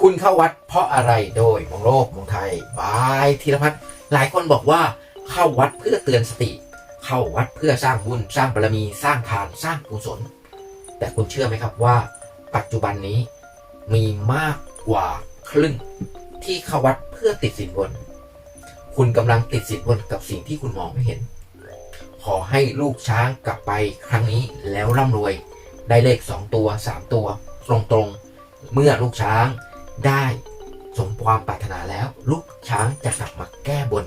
คุณเข้าวัดเพราะอะไรโดยมองโลกมองไทยบายธีรพัฒน์หลายคนบอกว่าเข้าวัดเพื่อเตือนสติ เข้าวัดเพื่อสร้างบุญสร้างบารมีสร้างทานสร้างกุศล แต่คุณเชื่อไหมครับว่า ปัจจุบันนี้มีมากกว่าครึ่งที่เข้าวัดเพื่อติดสินบน คุณกำลังติดสินบนกับสิ่งที่คุณมองไม่เห็น ขอให้ลูกช้างกลับไปครั้งนี้แล้วร่ำรวย ได้เลข2ตัว3ตัว ตรงๆ เมื่อลูกช้าง ได้สมความปรารถนาแล้วลูกช้างจะกลับมาแก้บน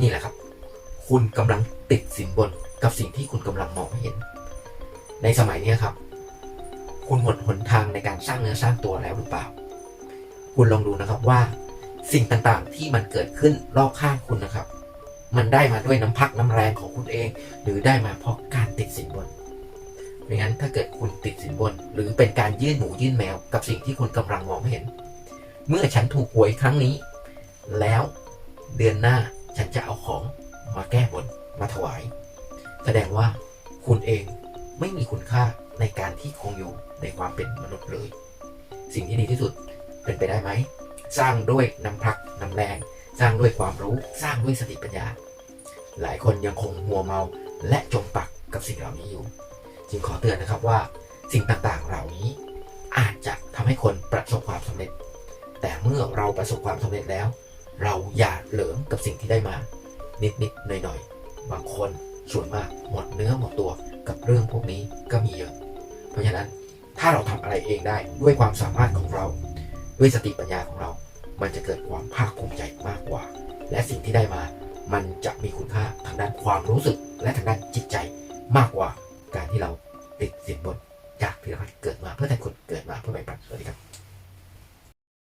นี่แหละครับ คุณกำลังติดสินบนกับสิ่งที่คุณกำลังมองไม่เห็น ในสมัยนี้ครับ คุณหมดหนทางในการสร้างเนื้อสร้างตัวแล้วหรือเปล่า คุณลองดูนะครับว่า สิ่งต่างๆที่มันเกิดขึ้นรอบข้างคุณนะครับ มันได้มาด้วยน้ำพักน้ำแรงของคุณเอง หรือได้มาเพราะการติดสินบน ไม่งั้นถ้าเกิดคุณติดสินบน หรือเป็นการยื่นหมูยื่นแมว กับสิ่งที่คุณกำลังมองไม่เห็น เมื่อฉันถูกหวยครั้งนี้ แล้วเดือนหน้าฉันจะเอาของมาแก้บนมาถวาย แสดงว่าคุณเองไม่มีคุณค่าในการที่คงอยู่ในความเป็นมนุษย์เลย สิ่งที่ดีที่สุดเป็นไปได้ไหม สร้างด้วยน้ำพักน้ำแรง สร้างด้วยความรู้ สร้างด้วยสติปัญญา หลายคนยังคงมัวเมาและจมปักกับสิ่งเหล่านี้อยู่ จึงขอเตือนนะครับว่าสิ่งต่างๆ เหล่านี้อาจจะทำให้คนประสบความสำเร็จ แต่เมื่อเราประสบความสำเร็จแล้ว เราอย่าเหลิงกับสิ่งที่ได้มา นิดๆหน่อยๆบางคนส่วนมากหมดเนื้อหมดตัวกับเรื่องพวกนี้ก็มีเยอะ เพราะฉะนั้นถ้าเราทำอะไรเองได้ด้วยความสามารถของเรา ด้วยสติปัญญาของเรา มันจะเกิดความภาคภูมิใจมากกว่า และสิ่งที่ได้มา มันจะมีคุณค่าทางด้านความรู้สึกและทางด้านจิตใจมากกว่า การที่เราติดสินบนจากที่เราเกิดมาเพื่อแต่คนเกิด